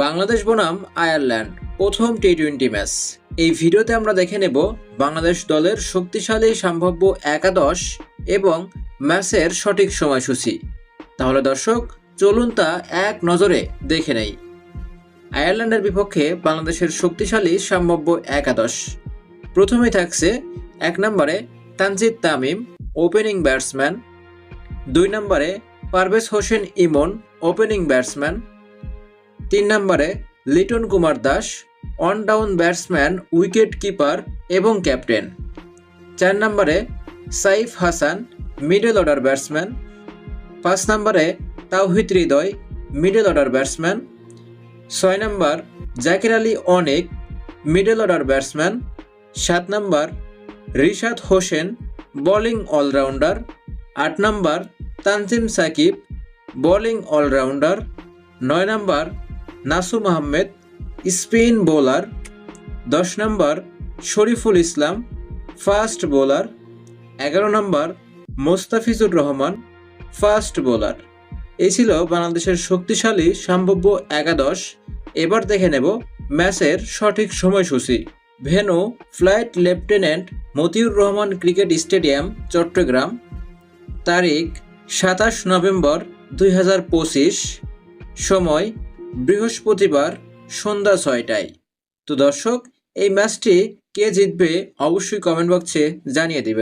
বাংলাদেশ বনাম আয়ারল্যান্ড, প্রথম T twenty match এই ভিডিওতে আমরা দেখে নেব বাংলাদেশ দলের শক্তিশালী সম্ভাব্য একাদশ এবং ম্যাচের সঠিক সময়সূচি। তাহলে দর্শক, চলুন তা এক নজরে দেখে নেই। আয়ারল্যান্ডের বিপক্ষে বাংলাদেশের শক্তিশালী সম্ভাব্য একাদশ। প্রথমে থাকছে এক নম্বরে তানজিদ তামিম ওপেনিং ব্যাটসম্যান দুই নম্বরে পারভেজ হোসেন ইমন ওপেনিং ব্যাটসম্যান তিন নম্বরে Liton Kumar Das on down batsman wicket keeper এবং ক্যাপ্টেন চার নম্বরে Saif Hassan middle order batsman পাঁচ নম্বরে Towhid Hridoy middle order batsman ছয় নম্বর জাকির আলী অনেক মিডল অর্ডার ব্যাটসম্যান সাত নম্বর রিশাদ হোসেন বোলিং অলরাউন্ডার আট নম্বর তানজিম সাকিব বোলিং অলরাউন্ডার নয় নম্বর নাসুম আহমেদ, স্পিন বোলার, দশ নম্বর শরীফুল ইসলাম, ফাস্ট বোলার, এগারো নম্বর মোস্তাফিজুর রহমান, ফাস্ট বোলার। এই ছিল বাংলাদেশের শক্তিশালী সম্ভাব্য একাদশ। এবার দেখে নেব ম্যাচের সঠিক সময়সূচি। Venue, flight lieutenant Motiur Rahman cricket stadium, Chattogram. তারিখ, সাতাশ নভেম্বর দুই হাজার পঁচিশ। সময় বৃহস্পতিবার সন্ধ্যা ছয়টায়। তো দর্শক এই ম্যাচটি কে জিতবে অবশ্যই কমেন্ট বক্সে জানিয়ে দিবেন।